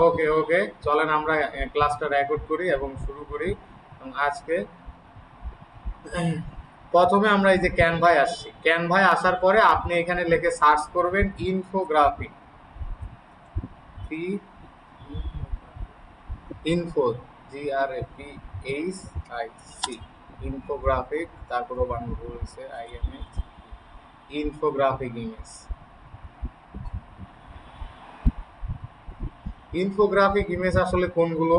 ওকে ওকে চলেন আমরা ক্লাসটা রেকর্ড করি এবং শুরু করি। আজকে, প্রথমে আমরা এই যে ক্যানভায় আসছি। ক্যানভায় আসার পরে আপনি এখানে লিখে সার্চ করবেন infographic P info G R P H I C infographic তারপরে বানানো রয়েছে I M H infographic image infographic image আসলে কোনগুলো?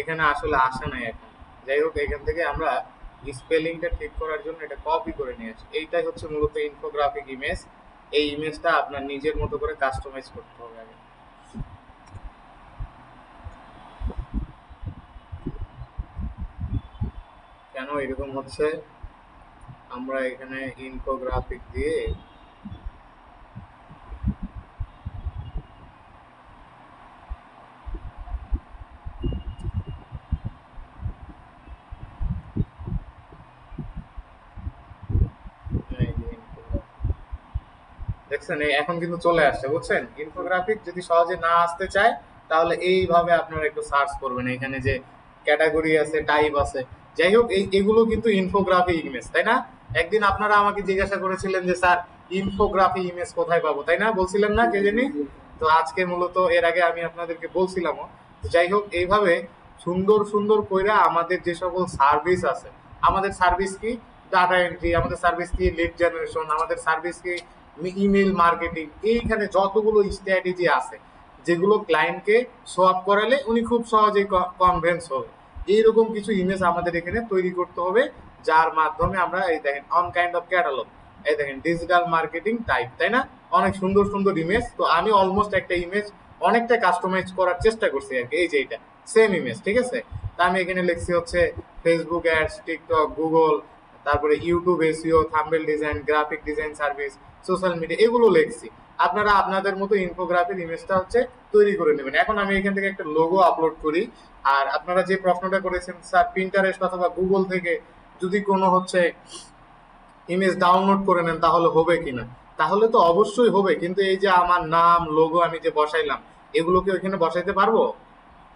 এখানে আসলে আসে নাই এখন। যাই হোক, এখান থেকে আমরা স্পেলিংটা ঠিক করার জন্য এটা কপি করে নিয়ে আসি। এইটাই হচ্ছে মূলত ইনফোগ্রাফিক ইমেজ এই ইমেজটা আপনার নিজের মতো করে কাস্টমাইজ করতে হবে আগে। কেন এরকম হচ্ছে? আমরা এখানে ইনফোগ্রাফিক দিয়ে এই যে infographic। দেখছেন এখন কিন্তু চলে আসছে, বুঝছেন? ইনফোগ্রাফিক যদি সহজে না আসতে চায়, তাহলে এইভাবে আপনারা একটু সার্চ করবেন, এখানে যে ক্যাটাগরি আছে টাইপ আছে। যাই হোক এগুলো কিন্তু ইনফোগ্রাফি ইমেজ তাই না? একদিন আপনারা আমাকে জিজ্ঞাসা করেছিলেন যে, স্যার ইনফোগ্রাফি ইমেজ কোথায় পাবো? তাই না? বলছিলেন না, কে জানি? তো আজকে মূলত এর আগে আমি আপনাদেরকে বলছিলামও। তো যাই হোক, এইভাবে সুন্দর সুন্দর কইরা আমাদের যে সকল সার্ভিস আছে, আমাদের সার্ভিস কি? ডাটা এন্ট্রি আমাদের সার্ভিস কি লিড জেনারেশন আমাদের সার্ভিস কি ইমেল মার্কেটিং এইখানে যতগুলো স্ট্র্যাটেজি আছে, যেগুলো ক্লায়েন্টকে আপ করালে উনি খুব সহজেই কনভেন্স হবে। এইরকম কিছু ইমেজ আমাদের এখানে তৈরি করতে হবে, যার মাধ্যমে আমরা এই দেখেন অন কাইন্ড অফ ক্যাটালগ এই দেখেন ডিজিটাল মার্কেটিং টাইপ তাই না? অনেক সুন্দর সুন্দর ইমেজ তো আমি অলমোস্ট একটা ইমেজ অনেকটা কাস্টমাইজ করার চেষ্টা করছি আর কি, এই যে এটা সেম ইমেজ ঠিক আছে? তা আমি এখানে লিখছি হচ্ছে ফেসবুক অ্যাডস টিকটক গুগল তারপরে YouTube SEO thumbnail design graphic design service social media এগুলো লিখছি। আপনারা আপনাদের মতো ইনফোগ্রাফির ইমেজটা হচ্ছে তৈরি করে নেবেন। এখন আমি এখান থেকে একটা লোগো আপলোড করি। আর আপনারা যে প্রশ্নটা করেছেন, স্যার পিন্টারেস্ট অথবা গুগল থেকে যদি কোনো হচ্ছে ইমেজ ডাউনলোড করে নেন, তাহলে হবে কিনা? তাহলে তো অবশ্যই হবে। কিন্তু এই যে আমার নাম লোগো আমি যে বসাইলাম, এগুলো কি ওইখানে বসাইতে পারব?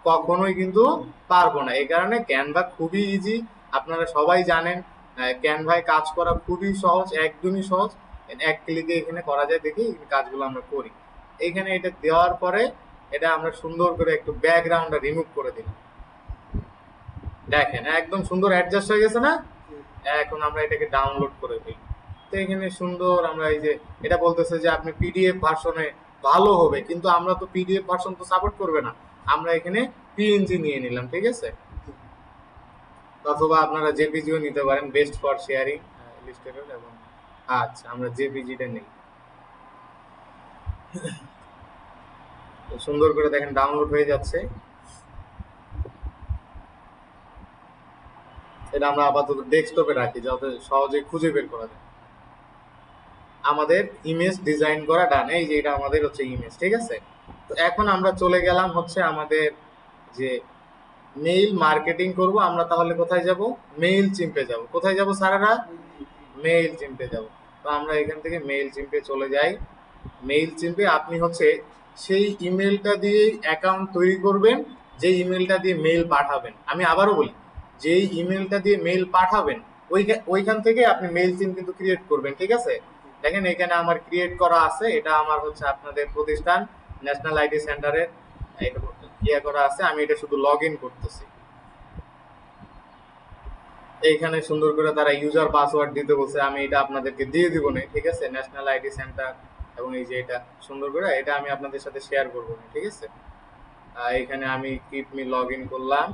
কখনোই কিন্তু পারব না। এই কারণে ক্যানভা খুবই ইজি আপনারা সবাই জানেন ক্যানভায় কাজ করা খুবই সহজ, একদমই সহজ। এক ক্লিকে এখানে করা যায়, দেখি কাজগুলো আমরা করি। এখানে এটা দেওয়ার পরে এটা আমরা সুন্দর করে একটু ব্যাকগ্রাউন্ডটা রিমুভ করে দিই দেখেন, একদম সুন্দর অ্যাডজাস্ট হয়ে গেছে না? এখন আমরা এটাকে ডাউনলোড করে দিই। তো এখানে সুন্দর আমরা এই যে, এটা বলতেছে যে আপনি পিডিএফ ভার্সনে ভালো হবে, কিন্তু আমরা তো পিডিএফ ভার্সন তো সাপোর্ট করবে না। আমরা এখানে পিএনজি নিয়ে নিলাম, ঠিক আছে? অথবা আপনারা জেপিজিও নিতে পারেন বেস্ট ফর শেয়ারিং ইলিস্ট্রেটর এবং আচ্ছা আমরা জেপিজিটা নেই। সুন্দর করে দেখেন ডাউনলোড হয়ে যাচ্ছে। এটা আমরা আপাতত ডেস্কটপে রাখি, যাতে সহজে খুঁজে বের করা যায়। আমাদের ইমেজ ডিজাইন করা ডান এই যে এটা আমাদের হচ্ছে ইমেজ ঠিক আছে? তো এখন আমরা চলে গেলাম হচ্ছে আমাদের যে মেইল মার্কেটিং করব, আমরা তাহলে কোথায় যাব? মেইল চিম্পে যাব। কোথায় যাব স্যারেরা মেইল চিম্পে যাব। তো আমরা এখান থেকে মেইল চিম্পে চলে যাই। মেইল চিম্পে আপনি হচ্ছে সেই ইমেলটা দিয়ে অ্যাকাউন্ট তৈরি করবেন যে ইমেলটা দিয়ে মেইল পাঠাবেন। আমি আবারও বলি, যেই ইমেলটা দিয়ে মেইল পাঠাবেন ওই ওইখান থেকে আপনি মেইল সিম কিন্তু ক্রিয়েট করবেন, ঠিক আছে? দেখেন এখানে আমার ক্রিয়েট করা আছে, এটা আমার হচ্ছে আপনাদের প্রতিষ্ঠান ন্যাশনাল আইটি সেন্টারের ইয়ে করা আছে, আমি এটা শুধু লগ ইন করতেছি। এইখানে সুন্দর করে তারা ইউজার পাসওয়ার্ড দিতে বলছে, আমি এটা আপনাদেরকে দিয়ে দিব না, ঠিক আছে? ন্যাশনাল আইডি সেন্টার এবং এই যে এটা সুন্দর করে, এটা আমি আপনাদের সাথে শেয়ার করব না, ঠিক আছে? এখানে আমি কিপ মি লগ ইন করলাম।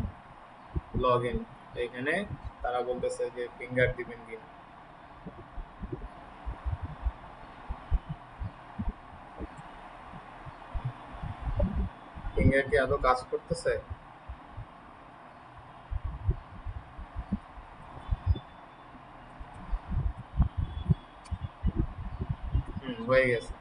লগ ইন এইখানে তারা বলতেছে যে ফিঙ্গার দিবেন কিনা ফিঙ্গার কি আদৌ কাজ করতেছে? হয়ে গেছে।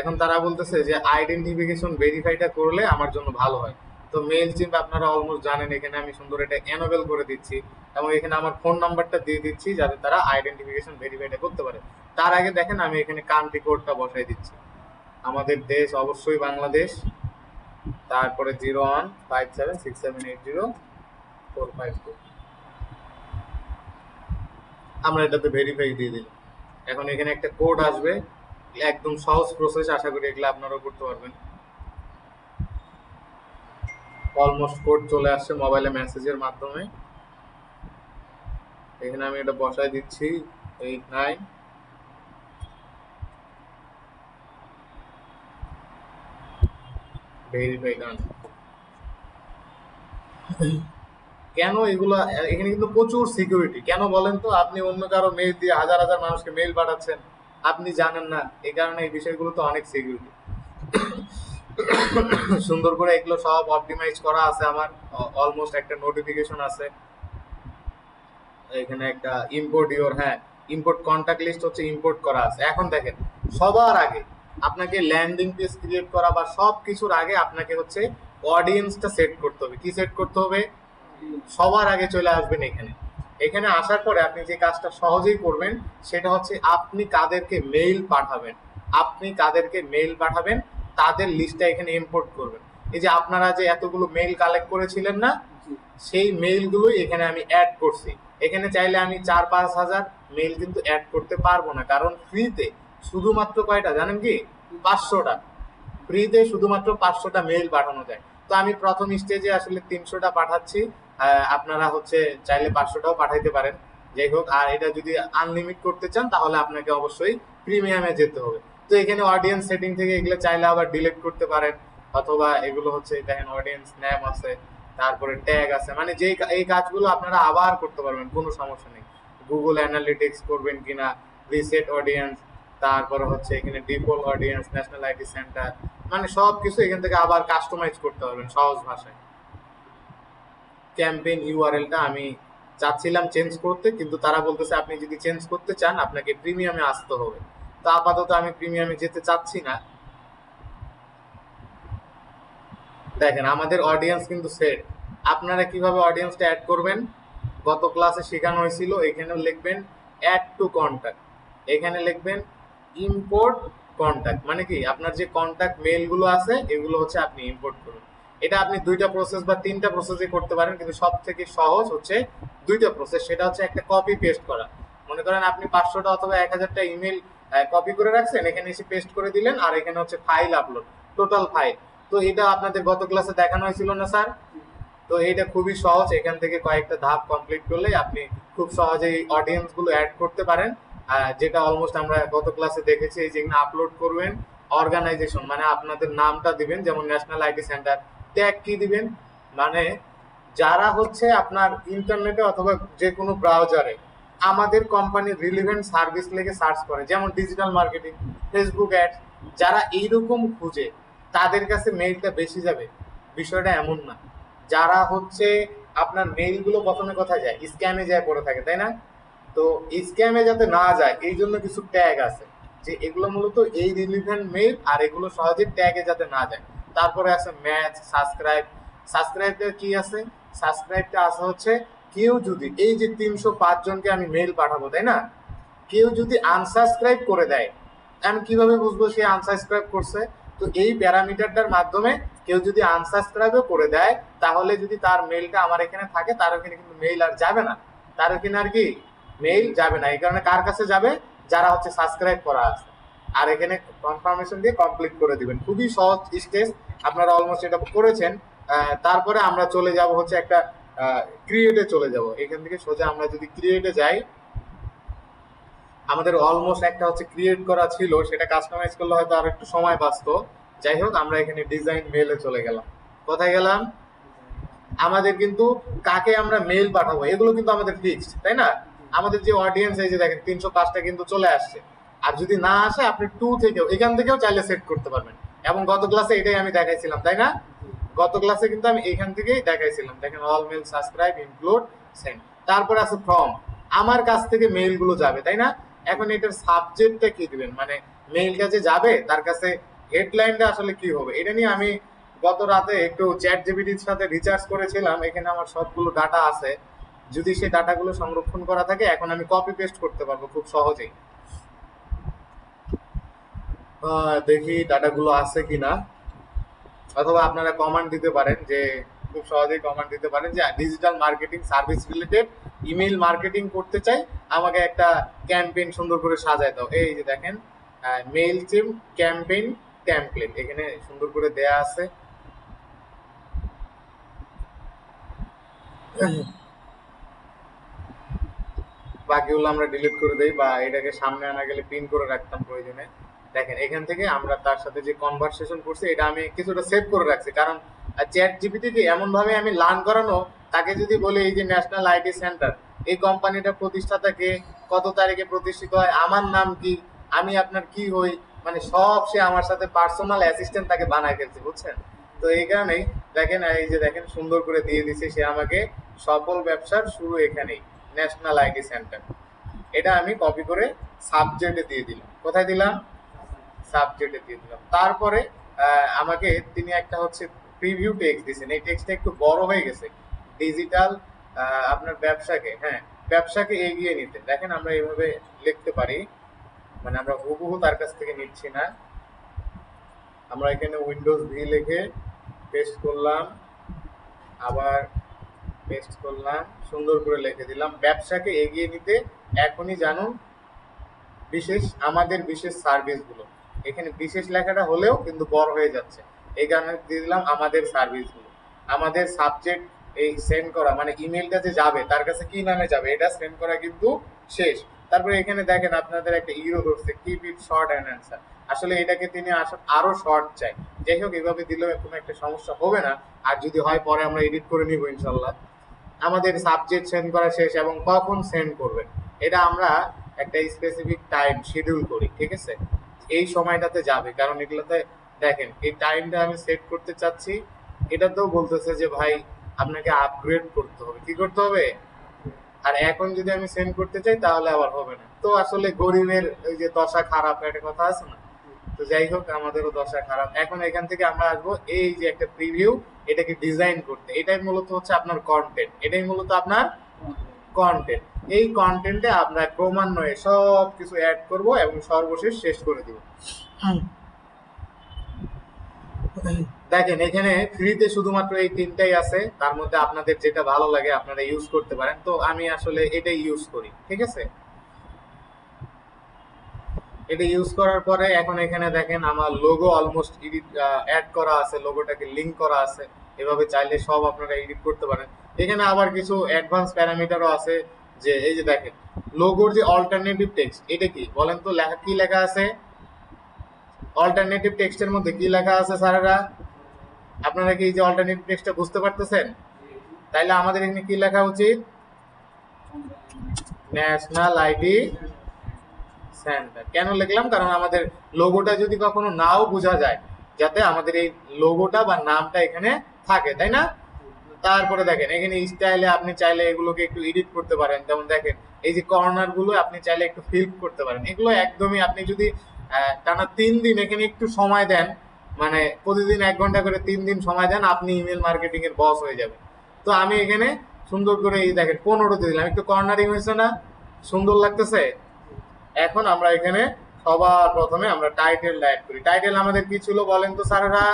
এখন তারা বলতেছে যে আইডেন্টিফিকেশন ভেরিফাইটা করলে আমার জন্য ভালো হয়। তো মেল চিম্প আপনারা অলমোস্ট জানেন, এখানে আমি সুন্দর এটা এনোবেল করে দিচ্ছি এবং এখানে আমার ফোন নাম্বারটা দিয়ে দিচ্ছি যাতে তারা আইডেন্টিফিকেশন ভেরিফাইটা করতে পারে। তার আগে দেখেন আমি এখানে কান্ট্রি কোডটা বসাই দিচ্ছি। আমাদের দেশ অবশ্যই বাংলাদেশ। তারপরে zero one five seven six seven eight zero four five two আমরা এটাতে ভেরিফাই দিয়ে দিলাম। এখন এখানে একটা কোড আসবে। একদম সহজ প্রসেস আশা করি এগুলো আপনারাও করতে পারবেন। অলমোস্ট কোড চলে আসছে মোবাইলে মেসেজের মাধ্যমে। এখানে আমি এটা বসায় দিচ্ছি এইট নাইন ভেরিফাই ডান কেন এগুলা এখানে কিন্তু প্রচুর সিকিউরিটি কেন বলেন তো? আপনি অন্য কারও মেল দিয়ে হাজার হাজার মানুষকে মেল পাঠাচ্ছেন। আপনি জানেন না এই কারণে এই বিষয়গুলো তো অনেক সিকিউরিটি সুন্দর করে এগুলো সব অপটিমাইজ করা আছে আমার। অলমোস্ট একটা নোটিফিকেশন আছে। এখানে একটা ইম্পোর্ট ইওর হ্যাঁ ইম্পোর্ট কন্টাক্ট লিস্ট হচ্ছে ইম্পোর্ট করা আছে। এখন দেখেন, সবার আগে আপনাকে ল্যান্ডিং পেজ ক্রিয়েট করা বা সব কিছুর আগে আপনাকে হচ্ছে অডিয়েন্সটা সেট করতে হবে। কি সেট করতে হবে? সবার আগে চলে আসবেন এখানে। এখানে আসার পরে আপনি যে কাজটা সহজেই করবেন সেটা হচ্ছে আপনি কাদেরকে মেইল পাঠাবেন। আপনি কাদেরকে মেইল পাঠাবেন তাদের লিস্টটা এখানে ইম্পোর্ট করবেন। এই যে আপনারা যে এতগুলো মেইল কালেক্ট করেছিলেন না সেই মেইলগুলোই এখানে আমি অ্যাড করছি। এখানে চাইলে আমি চার পাঁচ হাজার মেইল কিন্তু অ্যাড করতে পারব না কারণ ফ্রিতে শুধুমাত্র কয়টা জানেন কি? পাঁচশোটা। ফ্রিতে শুধুমাত্র পাঁচশোটা মেইল পাঠানো যায়। তো আমি প্রথম স্টেজে আসলে তিনশোটা পাঠাচ্ছি। আপনারা হচ্ছে চাইলে পাঁচশোটাও পাঠাইতে পারেন। যাই হোক, আর এটা যদি আনলিমিট করতে চান, তাহলে আপনাকে অবশ্যই প্রিমিয়ামে যেতে হবে। তো এখানে অডিয়েন্স সেটিং থেকে এগুলো চাইলে আবার ডিলিট করতে পারেন, অথবা এগুলো হচ্ছে দেখেন অডিয়েন্স নেম আছে, তারপরে ট্যাগ আছে মানে যেই এই কাজগুলো আপনারা আবার করতে পারবেন, কোনো সমস্যা নেই। গুগল অ্যানালিটিক্স করবেন কিনা রিসেট অডিয়েন্স তারপরে হচ্ছে এখানে ডিপোল অডিয়েন্স ন্যাশনাল আইটি সেন্টার মানে সব কিছু এখান থেকে আবার কাস্টমাইজ করতে পারবেন সহজ ভাষায়। ক্যাম্পেইন ইউআরএলটা আমি চাচ্ছিলাম চেঞ্জ করতে, কিন্তু তারা বলতেছে, আপনি যদি চেঞ্জ করতে চান, আপনাকে প্রিমিয়ামে আসতে হবে। তো আপাতত আমি প্রিমিয়ামে যেতে চাচ্ছি না। দেখেন, আমাদের অডিয়েন্স কিন্তু সেট আপনারা কীভাবে অডিয়েন্সটা অ্যাড করবেন? গত ক্লাসে শেখানো হয়েছিল এখানে লিখবেন অ্যাড টু কন্ট্যাক্ট এখানে লিখবেন ইম্পোর্ট কন্ট্যাক্ট মানে কি? আপনার যে কন্ট্যাক্ট মেলগুলো আছে, এগুলো হচ্ছে আপনি ইম্পোর্ট করুন। এটা আপনি দুইটা প্রসেস বা তিনটা প্রসেসে করতে পারেন, কিন্তু সব থেকে সহজ হচ্ছে দুইটা প্রসেস সেটা হচ্ছে একটা কপি পেস্ট করা। মনে করেন আপনি পাঁচশোটা অথবা এক হাজারটা ইমেল কপি করে রাখছেন, এখানে এসে পেস্ট করে দিলেন, আর এখানে হচ্ছে ফাইল আপলোড টোটাল ফাইল তো এটা আপনাদের গত ক্লাসে দেখানো হয়েছিল না, স্যার? তো এটা খুবই সহজ, এখান থেকে কয়েকটা ধাপ কমপ্লিট করলে আপনি খুব সহজেই অডিয়েন্সগুলো অ্যাড করতে পারেন। যেটা অলমোস্ট আমরা গত ক্লাসে দেখেছি, এই যে আপলোড করবেন অর্গানাইজেশন মানে আপনাদের নামটা দিবেন, যেমন ন্যাশনাল আইটি সেন্টার ট্যাগ কি দিবেন? মানে যারা হচ্ছে আপনার ইন্টারনেটে অথবা যে কোনো ব্রাউজারে আমাদের কোম্পানির রিলিভেন্ট সার্ভিস লেগে সার্চ করে, যেমন ডিজিটাল মার্কেটিং ফেসবুক অ্যাড যারা এইরকম খুঁজে, তাদের কাছে মেইলটা বেশি যাবে। বিষয়টা এমন না। যারা হচ্ছে আপনার মেইলগুলো প্রথমে কোথায় যায়? স্ক্যামে যায় পড়ে থাকে, তাই না? তো স্ক্যামে যাতে না যায় এই জন্য কিছু ট্যাগ আছে যে এগুলো মূলত এই রিলিভেন্ট মেইল আর এগুলো সহজে ট্যাগে যাতে না যায়। তারপরে আছে ম্যাচ সাবস্ক্রাইব সাবস্ক্রাইবটা কি আছে? সাবস্ক্রাইবটা আছে হচ্ছে, কেউ যদি, এই যে তিনশো পাঁচ জনকে আমি মেইল পাঠাবো, তাই না? কেউ যদি আনসাবস্ক্রাইব করে দেয়, আমি কীভাবে বুঝব সে আনসাবস্ক্রাইব করছে? তো এই প্যারামিটারটার মাধ্যমে কেউ যদি আনসাবস্ক্রাইবও করে দেয়, তাহলে যদি তার মেইলটা আমার এখানে থাকে, তার ওখানে কিন্তু মেইল আর যাবে না। তার ওখানে আর কি? মেইল যাবে না। এই কারণে কার কাছে যাবে? যারা হচ্ছে সাবস্ক্রাইব করা আছে। আর এখানে কনফার্মেশন দিয়ে কমপ্লিট করে দিবেন। খুবই সহজ স্টেজ। আপনারা অলমোস্ট এটা করেছেন তারপরে আমরা চলে যাব হচ্ছে একটা ক্রিয়েটে চলে যাব। এখান থেকে সোজা আমরা যদি ক্রিয়েটে যাই, আমাদের অলমোস্ট একটা হচ্ছে ক্রিয়েট করা ছিল, সেটা কাস্টমাইজ করলে হয়তো আর একটু সময় বাঁচতো। যাই হোক, আমরা এখানে ডিজাইন মেলে চলে গেলাম। কোথায় গেলাম? আমাদের কিন্তু কাকে আমরা মেল পাঠাবো, এগুলো কিন্তু আমাদের ফিক্সড তাই না? আমাদের যে অডিয়েন্স এই যে দেখেন, তিনশো পাঁচটা কিন্তু চলে আসছে। আর যদি না আসে, আপনি টু থেকেও, এখান থেকেও চাইলে সেট করতে পারবেন। এবং গত ক্লাসে এটাই আমি দেখাইছিলাম, তাই না? গত ক্লাসে কিন্তু আমি এখান থেকেই দেখাইছিলাম। দেখেন all mail subscribe include send তারপর আছে ফর্ম আমার কাছ থেকে মেইলগুলো যাবে, তাই না? এখন এটার সাবজেক্টটা কি দিবেন? মানে মেইলটা যে যাবে, তার কাছে হেডলাইনটা আসলে কি হবে? এটা নিয়ে আমি গত রাতে একটু চ্যাট জিবিটির সাথে রিচার্জ করেছিলাম। এখানে আমার সবগুলো ডাটা আছে। যদি সেই ডাটাগুলো সংরক্ষণ করা থাকে, এখন আমি কপি পেস্ট করতে পারব খুব সহজেই। দেখি ডাটাগুলো আছে কিনা। অথবা আপনারা কমান্ড দিতে পারেন যে, খুব সহজেই কমান্ড দিতে পারেন যে digital marketing service related email marketing করতে চাই, আমাকে একটা ক্যাম্পেইন সুন্দর করে সাজায় দাও। এই যে দেখেন মেইল চিম ক্যাম্পেইন টেমপ্লেট এখানে সুন্দর করে দেয়া আছে। বাকিগুলো আমরা ডিলিট করে দেই বা এটাকে সামনে আনা গেলে পিন করে রাখতাম প্রয়োজনে। দেখেন, এখান থেকে আমরা তার সাথে যে কনভারসেশন করছি, এটা আমি কিছুটা সেভ করে রাখছি। কারণ চ্যাট জিপিটিকে এমন ভাবে আমি লার্ন করানো, তাকে যদি বলি এই যে ন্যাশনাল আইটি সেন্টার এই কোম্পানিটা প্রতিষ্ঠাতাকে কত তারিখে প্রতিষ্ঠিত হয়, আমার নাম কি, আমি আপনার কি হই মানে সব সে আমার সাথে পার্সোনাল অ্যাসিস্ট্যান্ট তাকে বানায় ফেলছে, বুঝছেন? তো এই কারণেই, দেখেন, এই যে দেখেন, সুন্দর করে দিয়ে দিছে সে আমাকে, সফল ব্যবসার শুরু এখানেই ন্যাশনাল আইটি সেন্টার এটা আমি কপি করে সাবজেক্টে দিয়ে দিলাম। কোথায় দিলাম? সাবজেক্টে দিয়ে দিলাম। তারপরে আমাকে তিনি একটা হচ্ছে প্রিভিউ টেক্সট দিয়েছেন। এই টেক্সটটা একটু বড় হয়ে গেছে। ডিজিটাল আপনার ব্যবসাকে হ্যাঁ ব্যবসাকে এগিয়ে নিতে। দেখেন আমরা এইভাবে লিখতে পারি। মানে আমরা হুবহু তার কাছ থেকে নিচ্ছি না। আমরা এখানে উইন্ডোজ ভি লিখে পেস্ট করলাম। আবার পেস্ট করলাম। সুন্দর করে লিখে দিলাম। ব্যবসাকে এগিয়ে নিতে এখনই জানুন বিশেষ, আমাদের বিশেষ সার্ভিসগুলো এখানে বিশেষ লেখাটা হলেও কিন্তু বড় হয়ে যাচ্ছে। এই কারণে দিয়ে দিলাম আমাদের সার্ভিসগুলো আমাদের সাবজেক্ট এই সেন্ড করা মানে ইমেলটা যে যাবে, তার কাছে কি নামে যাবে, এটা সেন্ড করা কিন্তু শেষ। তারপরে এখানে দেখেন আপনাদের একটা ইরো ধরছে keep it short and answer আসলে এটাকে তিনি আরও শর্ট চাই। যাই হোক, এভাবে দিলেও কোনো একটা সমস্যা হবে না। আর যদি হয়, পরে আমরা এডিট করে নিব ইনশাল্লাহ। আমাদের সাবজেক্ট সেন্ড করা শেষ এবং কখন সেন্ড করবেন? এটা আমরা একটা স্পেসিফিক টাইম শিডিউল করি, ঠিক আছে? এই সময়টাতে যাবে। কারণ এগুলোতে দেখেন, এই টাইমটা আমি সেট করতে চাচ্ছি, এটাতেও বলতেছে যে, ভাই, আপনাকে আপগ্রেড করতে হবে। কি করতে হবে? আর এখন যদি আমি সেন্ড করতে চাই, তাহলে আবার হবে না। তো আসলে গরিবের ওই যে দশা খারাপ, একটা কথা আছে না? তো যাই হোক, আমাদেরও দশা খারাপ। এখন এখান থেকে আমরা আসব, এই যে একটা প্রিভিউ এটাকে ডিজাইন করতে। এটাই মূলত হচ্ছে আপনার কন্টেন্ট এটাই মূলত আপনার কন্টেন্ট এই কন্টেন্টে আমরা ক্রমান্বয়ে সব কিছু অ্যাড করব এবং সর্বশেষ শেষ করে দিব। দেখেন এখানে ফ্রিতে শুধুমাত্র এই তিনটাই আছে। তার মধ্যে আপনাদের যেটা ভালো লাগে আপনারা ইউজ করতে পারেন। তো আমি আসলে এটাই ইউজ করি ঠিক আছে? এটা ইউজ করার পরে এখন এখানে দেখেন আমার লোগো অলমোস্ট এডিট অ্যাড করা আছে লোগোটাকে লিংক করা আছে। এভাবে চাইলে সব আপনারা এডিট করতে পারেন। এখানে আবার কিছু অ্যাডভান্স প্যারামিটারও আছে যে, এই যে দেখেন লোগোর যে অল্টারনেটিভ টেক্সট এটা কি? বলেন তো, লেখা, কি লেখা আছে? অল্টারনেটিভ টেক্সটের মধ্যে কি লেখা আছে স্যারেরা? আপনারা কি এই যে অল্টারনেটিভ টেক্সটটা বুঝতে পারতেছেন? তাইলে আমাদের এখানে কি লেখা উচিত? ন্যাশনাল আইডি সেন্টার কেন লিখলাম? কারণ আমাদের লোগোটা যদি কখনো নাও বোঝা যায়, যাতে আমাদের এই লোগোটা বা নামটা এখানে থাকে, তাই না? তারপরে দেখেন, এখানে স্টাইলে আপনি চাইলে এগুলোকে একটু এডিট করতে পারেন। যেমন দেখেন, এই যে কর্নারগুলো আপনি চাইলে একটু ফিল করতে পারেন। এগুলো একদমই আপনি যদি টানা তিন দিন এখানে একটু সময় দেন মানে প্রতিদিন এক ঘণ্টা করে তিন দিন সময় দেন, আপনি ইমেল মার্কেটিং এর বস হয়ে যাবেন। তো আমি এখানে সুন্দর করে এই দেখেন, পনেরো দিলাম। একটু কর্নারিং হয়েছে না? সুন্দর লাগতেছে? এখন আমরা এখানে সবার প্রথমে আমরা টাইটেল অ্যাড করি। টাইটেল আমাদের কি ছিল বলেন তো স্যারেরা?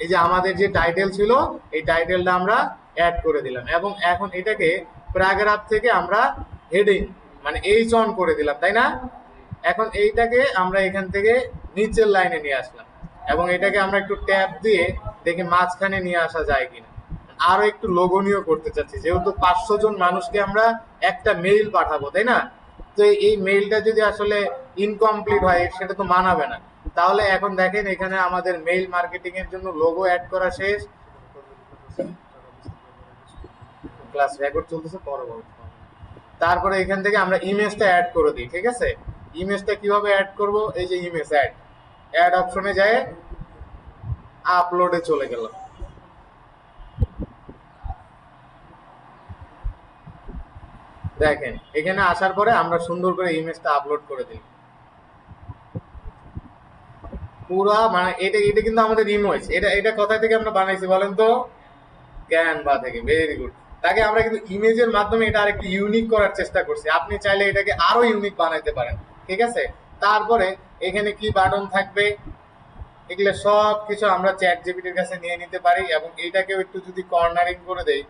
এই যে আমাদের যে টাইটেল ছিল, এই টাইটেলটা আমরা অ্যাড করে দিলাম এবং এখন এটাকে প্যারাগ্রাফ থেকে আমরা হেডিং মানে এইচ অন করে দিলাম, তাই না? এখন এইটাকে আমরা এখান থেকে নিচের লাইনে নিয়ে আসলাম এবং এটাকে আমরা একটু ট্যাপ দিয়ে দেখি মাঝখানে নিয়ে আসা যায় কিনা। আরও একটু লোভনীয় করতে চাচ্ছি, যেহেতু পাঁচশো জন মানুষকে আমরা একটা মেইল পাঠাবো, তাই না? তো এই- মেইলটা যদি আসলে ইনকমপ্লিট হয়, সেটা তো মানাবে না। তাহলে এখন দেখেন এখানে আমাদের মেইল মার্কেটিং এর জন্য লোগো অ্যাড করা শেষ। ক্লাস রেকর্ড চলতেছে, পরে বলব। তারপরে এখান থেকে আমরা ইমেজটা অ্যাড করে দিই, ঠিক আছে? ইমেজটা কীভাবে অ্যাড করব? এই যে ইমেজ অ্যাড অ্যাড অপশনে যায় আপলোডে চলে গেলাম। দেখেন, এখানে আসার পরে আমরা সুন্দর করে ইমেজটা আপলোড করে দিই। পুরা মানে এটা এটা কিন্তু আমাদের ইমেজ এটা এটা কোথা থেকে আমরা বানাইছি বলেন তো? ক্যানভা থেকে ভেরি গুড তাকে আমরা কিন্তু ইমেজের মাধ্যমে এটা আরেকটু ইউনিক করার চেষ্টা করছি। আপনি চাইলে এটাকে আরও ইউনিক বানাইতে পারেন, ঠিক আছে? তারপরে এখানে কি বাটন থাকবে? এগুলো সব কিছু আমরা চ্যাট জিপিটির কাছে নিয়ে নিতে পারি এবং এইটাকেও একটু যদি কর্নারিং করে দেই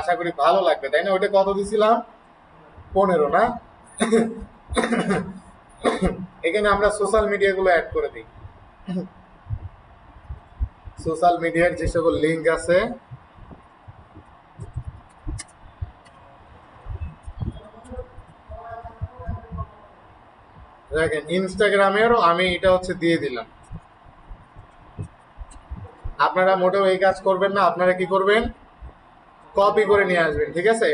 আশা করি ভালো লাগবে, তাই না? ওইটা কত দিছিলাম? পনেরো, না? এখানে আমরা সোশ্যাল মিডিয়াগুলো অ্যাড করে দিই। সোশ্যাল মিডিয়ার যে সকল লিঙ্ক আছে, দেখেন, ইনস্টাগ্রামেরও আমি এটা হচ্ছে দিয়ে দিলাম। আপনারা মোটেও এই কাজ করবেন না, আপনারা কি করবেন? কপি করে নিয়ে আসবেন, ঠিক আছে?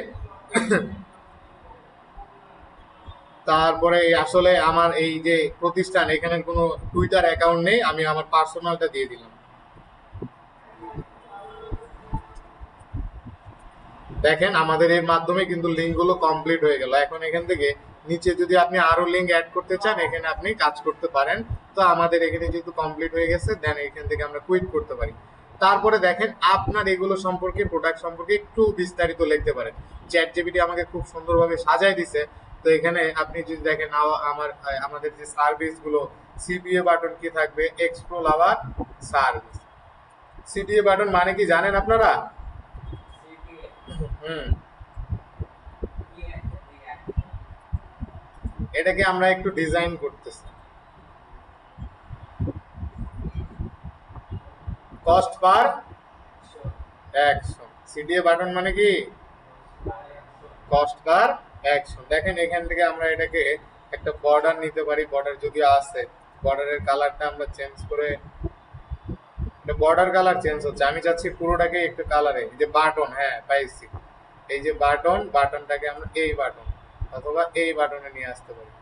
তারপরে আসলে আমার এই যে প্রতিষ্ঠান, এখানে কোনো টুইটার অ্যাকাউন্ট নেই, আমি আমার পার্সোনালটা দিয়ে দিলাম। দেখেন, আমাদের এর মাধ্যমে কিন্তু লিঙ্কগুলো কমপ্লিট হয়ে গেল। এখন এখান থেকে নিচে যদি আপনি আরও লিঙ্ক অ্যাড করতে চান, এখানে আপনি কাজ করতে পারেন। তো আমাদের এখানে যেহেতু কমপ্লিট হয়ে গেছে দেন এখান থেকে আমরা কুইট করতে পারি। তারপরে দেখেন, আপনার এগুলো সম্পর্কে প্রোডাক্ট সম্পর্কে একটু বিস্তারিত লিখতে পারেন। চ্যাট জিপিটি আমাকে খুব সুন্দরভাবে সাজায় দিছে। তো এখানে আপনি যদি দেখেন আমার আমাদের যে সার্ভিসগুলো সিপিএ বাটন কি থাকবে? Explore our service CPA button মানে কি জানেন আপনারা? এটাকে আমরা একটু ডিজাইন করতেছি। Cost per action CTA button মানে কি? কস্ট পার অ্যাকশন দেখেন এখান থেকে আমরা এটাকে একটা বর্ডার নিতে পারি বর্ডার যদি আসে বর্ডারের কালারটা আমরা চেঞ্জ করে বর্ডার কালার চেঞ্জ হচ্ছে। আমি চাচ্ছি পুরোটাকে একটু কালারে যে বাটন হ্যাঁ পাইছি। এই যে বাটন বাটনটাকে আমরা এই বাটন অথবা এই বাটনে নিয়ে আসতে পারি।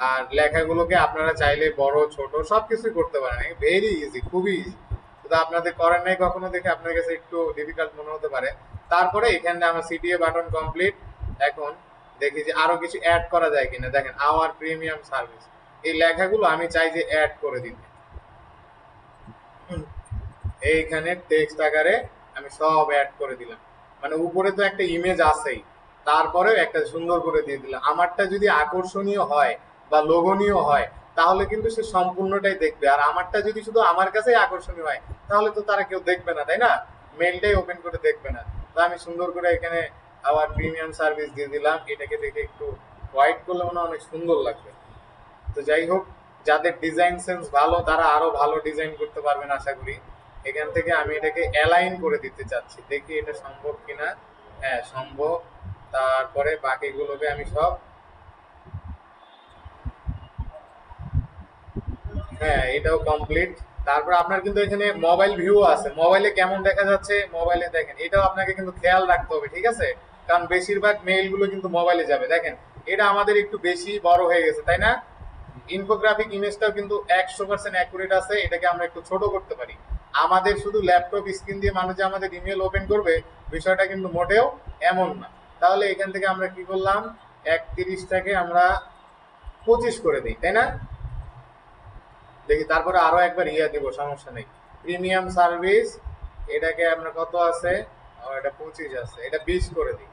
আর লেখাগুলোকে আপনারা চাইলে বড়, ছোট, সবকিছুই করতে পারেন। ভেরি ইজি খুবই ইজি কিন্তু আপনাদের করেন নাই কখনো দেখে আপনার কাছে একটু ডিফিকাল্ট মনে হতে পারে। তারপরে এখানে আমার সিটিএ বাটন কমপ্লিট এখন দেখি যে আরও কিছু অ্যাড করা যায় কিনা। দেখেন আওয়ার প্রিমিয়াম সার্ভিস এই লেখাগুলো আমি চাই যে অ্যাড করে দিতে। এইখানে টেক্সট আকারে আমি সব অ্যাড করে দিলাম। মানে উপরে তো একটা ইমেজ আছেই। তারপরেও একটা সুন্দর করে দিয়ে দিলাম। আমারটা যদি আকর্ষণীয় হয় বা লোভনীয় হয়, তাহলে কিন্তু সে সম্পূর্ণটাই দেখবে। আর আমারটা যদি শুধু আমার কাছেই আকর্ষণীয় হয়, তাহলে তো তারা কেউ দেখবে না, তাই না? মেলটাই ওপেন করে দেখবে না। তো আমি সুন্দর করে এখানে আবার প্রিমিয়াম সার্ভিস দিয়ে দিলাম। এটাকে দেখে একটু হোয়াইট করলে মনে অনেক সুন্দর লাগবে। তো যাই হোক, যাদের ডিজাইন সেন্স ভালো, তারা আরও ভালো ডিজাইন করতে পারবেন আশা করি। এখান থেকে আমি এটাকে অ্যালাইন করে দিতে চাচ্ছি। দেখি এটা সম্ভব কিনা। হ্যাঁ সম্ভব। তারপরে বাকিগুলোকে আমি সব হ্যাঁ এটাও কমপ্লিট তারপর আপনার কিন্তু এখানে মোবাইল ভিউ আছে। মোবাইলে কেমন দেখা যাচ্ছে? মোবাইলে দেখেন, এটাও আপনাকে কিন্তু খেয়াল রাখতে হবে, ঠিক আছে? কারণ বেশিরভাগ মেইলগুলো কিন্তু মোবাইলে যাবে, দেখেন? এটা আমাদের একটু বেশি বড় হয়ে গেছে, তাই না? ইনফোগ্রাফিক ইমেজটাও কিন্তু একশো পার্সেন্ট অ্যাকুরেট আছে, এটাকে আমরা একটু ছোট করতে পারি। আমাদের শুধু ল্যাপটপ স্ক্রিন দিয়ে মানুষ আমাদের ইমেল ওপেন করবে, বিষয়টা কিন্তু মোটেও এমন না। তাহলে এখান থেকে আমরা কি করলাম? একত্রিশটাকে আমরা পঁচিশ করে দিই, তাই না? দেখি, তারপরে আরও একবার ইয়া দিব, সমস্যা নেই। প্রিমিয়াম সার্ভিস এটাকে আপনার কত আছে? এটা পঁচিশ আছে, এটা বিশ করে দিই।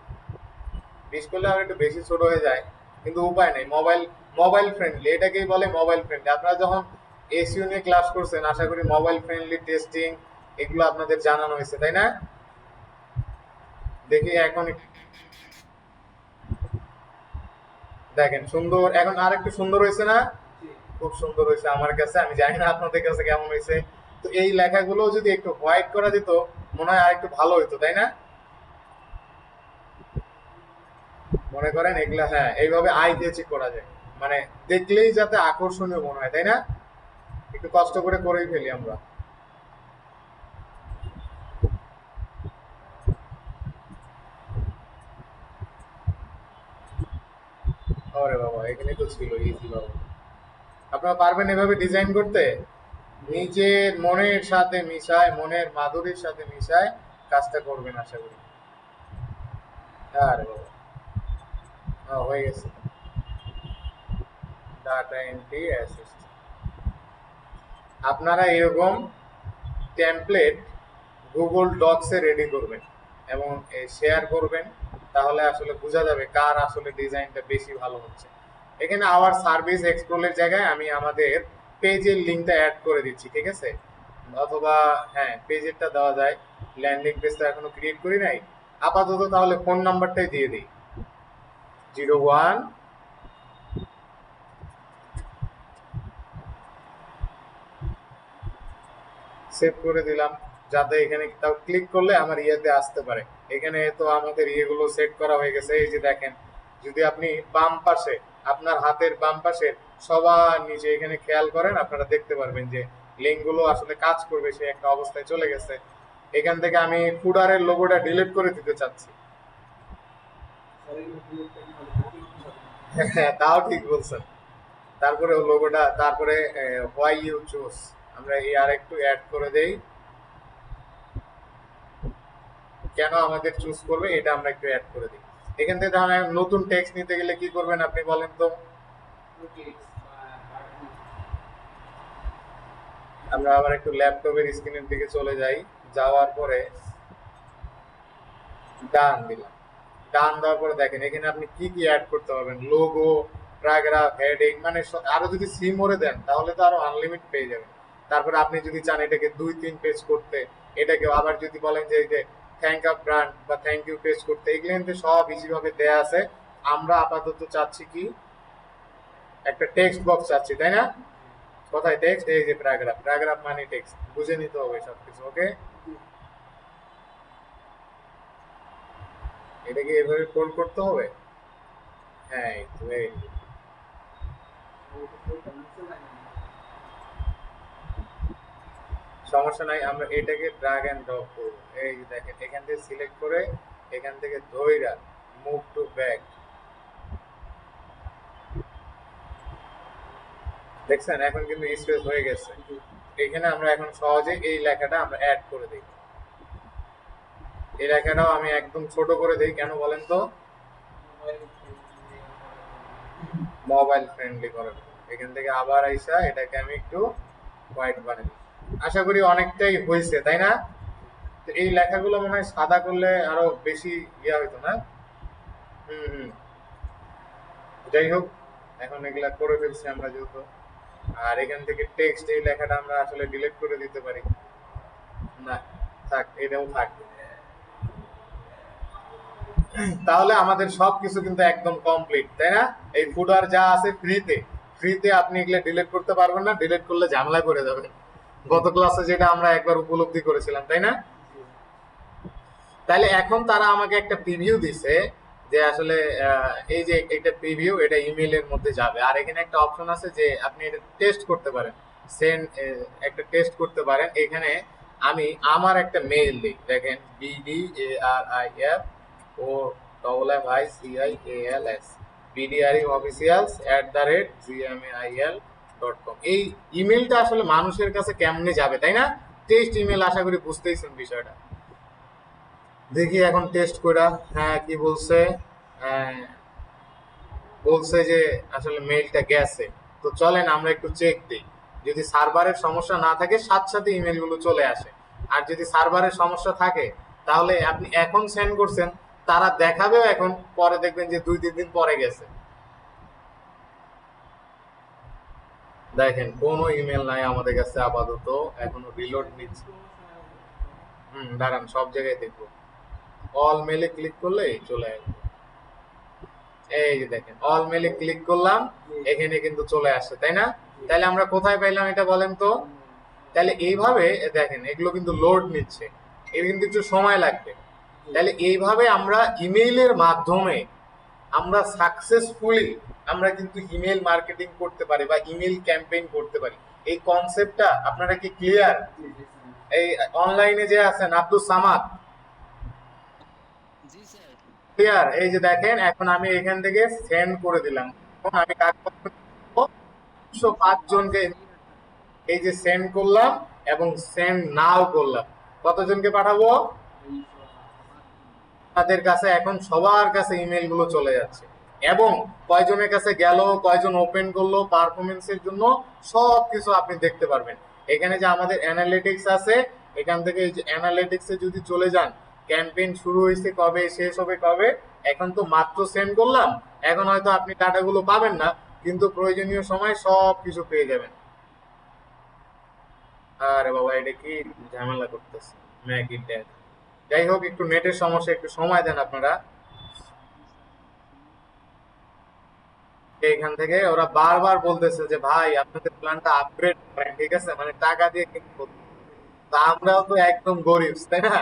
বিশ করলে আর একটু বেশি ছোট হয়ে যায় কিন্তু উপায় নেই মোবাইল মোবাইল ফ্রেন্ডলি এটাকেই বলে মোবাইল ফ্রেন্ডলি আপনারা যখন এসিও নিয়ে ক্লাস করছেন আশা করি মোবাইল ফ্রেন্ডলি টেস্টিং এগুলো আপনাদের জানানো হয়েছে তাই না? দেখি এখন দেখেন সুন্দর এখন আর একটু সুন্দর হয়েছে না? খুব সুন্দর হয়েছে আমার কাছে আমি জানি না আপনাদের কাছে কেমন হয়েছে। তো এই লেখাগুলো যদি একটু হোয়াইট করা যেত মনে হয় আর একটু ভালো হতো তাই না? মনে করেন এগুলা হ্যাঁ এইভাবে আই কেচি করা যায়। মানে দেখলেই যাতে আকর্ষণীয় মনে হয়, তাই না? একটু কষ্ট করে করেই ফেলি আমরা। ওরে বাবা, এখানে তো ছিল ইজি বাবা। আপনারা পারবেন এভাবে ডিজাইন করতে? নিজের মনের সাথে মিশায়, মনের মাধুরীর সাথে মিশায় কাজটা করবেন, আশা করি। আরে বাবা। হ্যাঁ গেছে ডাটা এন্ট্রি অ্যাসিস্ট আপনারা এরকম টেমপ্লেট গুগল ডক্সে রেডি করবেন এবং শেয়ার করবেন, তাহলে আসলে বোঝা যাবে কার আসলে ডিজাইনটা বেশি ভালো হচ্ছে। এখানে আওয়ার সার্ভিস এক্সপ্লোরের জায়গায় আমি আমাদের পেজের লিঙ্কটা অ্যাড করে দিচ্ছি, ঠিক আছে? অথবা হ্যাঁ পেজেরটা দেওয়া যায়। ল্যান্ডিং পেজটা এখনও ক্রিয়েট করি নাই। আপাতত তাহলে ফোন নাম্বারটাই দিয়ে দিই। Zero one. সেভ করে দিলাম, যাতে এখানে তাও ক্লিক করলে আমার ইয়েতে আসতে পারে। এখানে তো আমাদের ইয়েগুলো সেট করা হয়ে গেছে, এই যে দেখেন, যদি আপনি বাম পাশে, আপনার হাতের বাম পাশে সবার নিচে এখানে খেয়াল করেন, আপনারা দেখতে পারবেন যে লিঙ্কগুলো আসলে কাজ করবে, সে একটা অবস্থায় চলে গেছে। এখান থেকে আমি ফুডারের লোগোটা ডিলিট করে দিতে চাচ্ছি। হ্যাঁ তাও ঠিক বলছেন। তারপরে লোগোটা তারপরে হোয়াই ইউ চুজ আমরা এই আর একটু অ্যাড করে দেই। কেন আমাদের চুজ করবে, এটা আমরা একটু অ্যাড করে দিই। এখান থেকে ধরেন নতুন টেক্সট নিতে গেলে কি করবেন আপনি বলেন তো? আমরা আবার একটু ল্যাপটপের স্ক্রিনের দিকে চলে যাই। যাওয়ার পরে ডান দিলাম। ডান দেওয়ার পরে দেখেন, এখানে আপনি কি কি অ্যাড করতে পারবেন? লোগো প্যারাগ্রাফ হেডিং মানে আরও যদি সিমোরে দেন, তাহলে তো আরও আনলিমিট পেয়ে যাবেন। তারপরে আপনি যদি চান এটাকে দুই তিন পেজ করতে এটাকে আবার যদি বলেন যে এই যে থ্যাংক আপ ব্র্যান্ড বা থ্যাংক ইউ পেজ করতে এগুলো কিন্তু সব ইজি ভাবে দেয়া আছে। আমরা আপাতত চাচ্ছি কি? একটা টেক্সট বক্স চাচ্ছি, তাই না? কোথায় টেক্সট এই যে প্যারাগ্রাফ প্যারাগ্রাফ মানে টেক্সট বুঝে নিতে হবে সবকিছু ওকে এটাকে এভাবে ফোল্ড করতে হবে? হ্যাঁ। সমস্যা নাই, আমরা এটাকে ড্রাগ এন্ড ড্রপ করব। এই যে দেখেন, এখান থেকে সিলেক্ট করে এখান থেকে ধইরা মুভ টু ব্যাক দেখছেন? এখন কিন্তু স্পেস হয়ে গেছে। এখানে আমরা এখন সহজে এই লেখাটা আমরা অ্যাড করে দিই। এই লেখাটাও আমি একদম ছোট করে দিই, কেন বলেন তো? মোবাইল ফ্রেন্ডলি জন্য। এখান থেকে আবার আইসা এটাকে আমি একটু হোয়াইট বানিয়ে দিই আশা করি অনেকটাই হয়েছে, তাই না? তো এই লেখাগুলো মনে হয় সাদা করলে আরও বেশি ইয়া হইতো না? হুম হুম। যাই হোক, এখন এগুলা করে ফেলছি আমরা যেহেতু। আর এখান থেকে টেক্সট এই লেখাটা আমরা আসলে ডিলিট করে দিতে পারি। না, থাক, এটাও থাক। তাহলে আমাদের সবকিছু কিন্তু একদম কমপ্লিট তাই না? এই ফুটার যা আছে ফ্রিতে ফ্রিতে আপনি এগুলো ডিলিট করতে পারবেন না ডিলিট করলে ঝামেলা করে যাবে। গত ক্লাসে যেটা আমরা একবার উপলব্ধি করেছিলাম, তাই না? তাহলে এখন তারা আমাকে একটা প্রিভিউ দিছে যে আসলে এই যে এটা প্রিভিউ এটা ইমেইলের মধ্যে যাবে। আর এখানে একটা অপশন আছে যে আপনি এটা টেস্ট করতে পারেন। সেন্ড একটা টেস্ট করতে পারেন। এখানে আমি আমার একটা মেইল দিই দেখেন BD A R I F O double F I C I A L S BDRE officials at the rate GMAIL dot com এই ইমেলটা আসলে মানুষের কাছে কেমনে যাবে তাই না? টেস্ট ইমেল আশা করি বুঝতেইছেন বিষয়টা। দেখি এখন টেস্ট করা হ্যাঁ কি বলছে? হ্যাঁ, বলছে যে আসলে মেইলটা গেছে। তো চলেন আমরা একটু চেক দিই। যদি সার্ভারের সমস্যা না থাকে সাথে সাথে ইমেলগুলো চলে আসে। আর যদি সার্ভারের সমস্যা থাকে তাহলে আপনি এখন সেন্ড করছেন। তারা দেখাবেও এখন, পরে দেখবেন যে দুই, তিন দিন পরে গেছে। দেখেন, কোনো ইমেল নাই আমাদের কাছে আপাতত, এখনও রিলোড নিচ্ছে। হুম, দাঁড়ান, সব জায়গায় দেখব। অল মেলে ক্লিক করলে চলে আসবে। এই যে দেখেন অল মেলে ক্লিক করলাম, এখানে কিন্তু চলে আসছে, তাই না? তাহলে আমরা কোথায় পাইলাম এটা বলেন তো? তাহলে এইভাবে দেখেন, এগুলো কিন্তু লোড নিচ্ছে। এর কিন্তু একটু সময় লাগবে। তাহলে এইভাবে আমরা ইমেইলের মাধ্যমে আমরা সাকসেসফুলি আমরা কিন্তু ইমেল মার্কেটিং করতে পারি বা ইমেল ক্যাম্পেইন করতে পারি। এই কনসেপ্টটা আপনারা কি ক্লিয়ার এই অনলাইনে যে আছেন আব্দুল সামাদ। জি স্যার ক্লিয়ার এই যে দেখেন এখন আমি এখান থেকে সেন্ড করে দিলাম। এখন আমি কাজ একশো পাঁচ জনকে এই যে সেন্ড করলাম এবং সেন্ড নাও করলাম। কতজনকে পাঠাবো? তাদের কাছে এখন সবার কাছে ইমেলগুলো চলে যাচ্ছে। এবং কয়জনের কাছে গেল, কয়জন ওপেন করল পারফরমেন্সের জন্য সব কিছু আপনি দেখতে পারবেন। এখানে যে আমাদের অ্যানালিটিক্স আছে, এখান থেকে এই যে অ্যানালিটিক্সে যদি চলে যান ক্যাম্পেইন শুরু হয়েছে কবে, শেষ হবে কবে, এখন তো মাত্র সেন্ড করলাম, এখন হয়তো আপনি ডাটাগুলো পাবেন না, কিন্তু প্রয়োজনীয় সময় সব কিছু পেয়ে যাবেন। আরে বাবা, এটা কি ঝামেলা করতেছে? ম্যাগি ট্যাগ। যাই হোক, একটু নেটের সমস্যা, একটু সময় দেন আপনারা। এইখান থেকে ওরা বারবার বলতেছে যে, ভাই, আপনাদের প্ল্যানটা আপগ্রেড করেন, ঠিক আছে? মানে টাকা দিয়ে কিনবো তা আমরাও তো একদম গরিব, তাই না?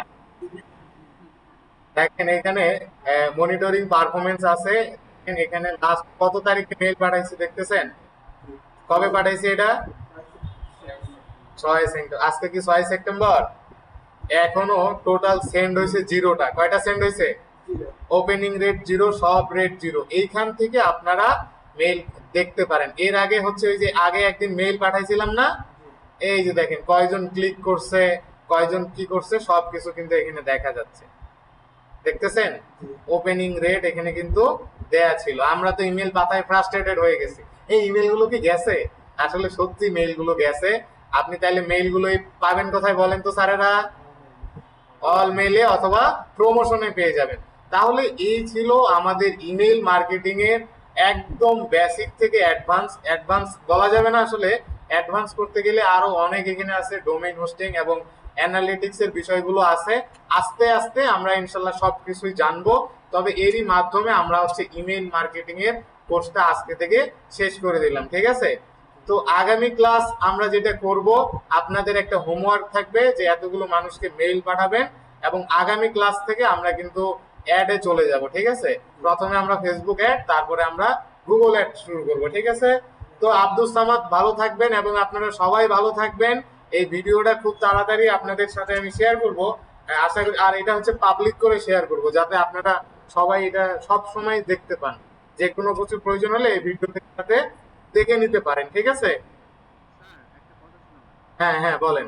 দেখেন, এখানে মনিটরিং পারফরমেন্স আছে। এখানে লাস্ট কত তারিখে মেল পাঠাইছি, দেখতেছেন? কবে পাঠাইছি এটা? ছয় সেপ্টেম্বর আজকে কি ছয় সেপ্টেম্বর? এখনও টোটাল সেন্ড হয়েছে জিরোটা কয়টা সেন্ড হয়েছে? ওপেনিং রেট জিরো সব রেট জিরো এইখান থেকে আপনারা মেল দেখতে পারেন। এর আগে হচ্ছে ওই যে আগে একদিন মেল পাঠাইছিলাম না? এই যে দেখেন কয়জন ক্লিক করছে কয়জন কি করছে সব কিছু কিন্তু এখানে দেখা যাচ্ছে। দেখতেছেন? ওপেনিং রেট এখানে কিন্তু দেয়া ছিল। আমরা তো ইমেল পাতায় ফ্রাস্ট্রেটেড হয়ে গেছি। এই ইমেলগুলো কি গেছে? আসলে সত্যি মেইলগুলো গেছে। আপনি তাহলে মেইল গুলোই পাবেন কোথায় বলেন তো স্যারেরা? অল মেইলে অথবা প্রমোশনে পেয়ে যাবেন। তাহলে এই ছিল আমাদের ইমেল মার্কেটিং এর একদম বেসিক থেকে অ্যাডভান্স অ্যাডভান্স বলা যাবে না আসলে। অ্যাডভান্স করতে গেলে আরও অনেক এখানে আছে ডোমেইন হোস্টিং এবং অ্যানালিটিক্স এর বিষয়গুলো আছে। আস্তে আস্তে আমরা ইনশাল্লাহ সবকিছুই জানব। তবে এরই মাধ্যমে আমরা হচ্ছে ইমেল মার্কেটিং এর কোর্সটা আজকে থেকে শেষ করে দিলাম, ঠিক আছে? তো আগামী ক্লাস আমরা যেটা করব, আপনাদের একটা হোমওয়ার্ক থাকবে যে এতগুলো মানুষকে মেইল পাঠাবেন এবং আগামী ক্লাস থেকে আমরা কিন্তু অ্যাডে চলে যাব, ঠিক আছে? প্রথমে আমরা ফেসবুক অ্যাড তারপরে আমরা গুগল অ্যাড শুরু করব, ঠিক আছে? তো আব্দুল সামাদ, ভালো থাকবেন এবং আপনারা সবাই ভালো থাকবেন। এই ভিডিওটা খুব তাড়াতাড়ি আপনাদের সাথে আমি শেয়ার করব। আশা করি, আর এটা হচ্ছে পাবলিক করে শেয়ার করব, যাতে আপনারা সবাই এটা সব সময় দেখতে পান। যে কোনো কিছু প্রয়োজন হলে এই ভিডিওতে দেখে নিতে পারেন ঠিক আছে? হ্যাঁ হ্যাঁ বলেন।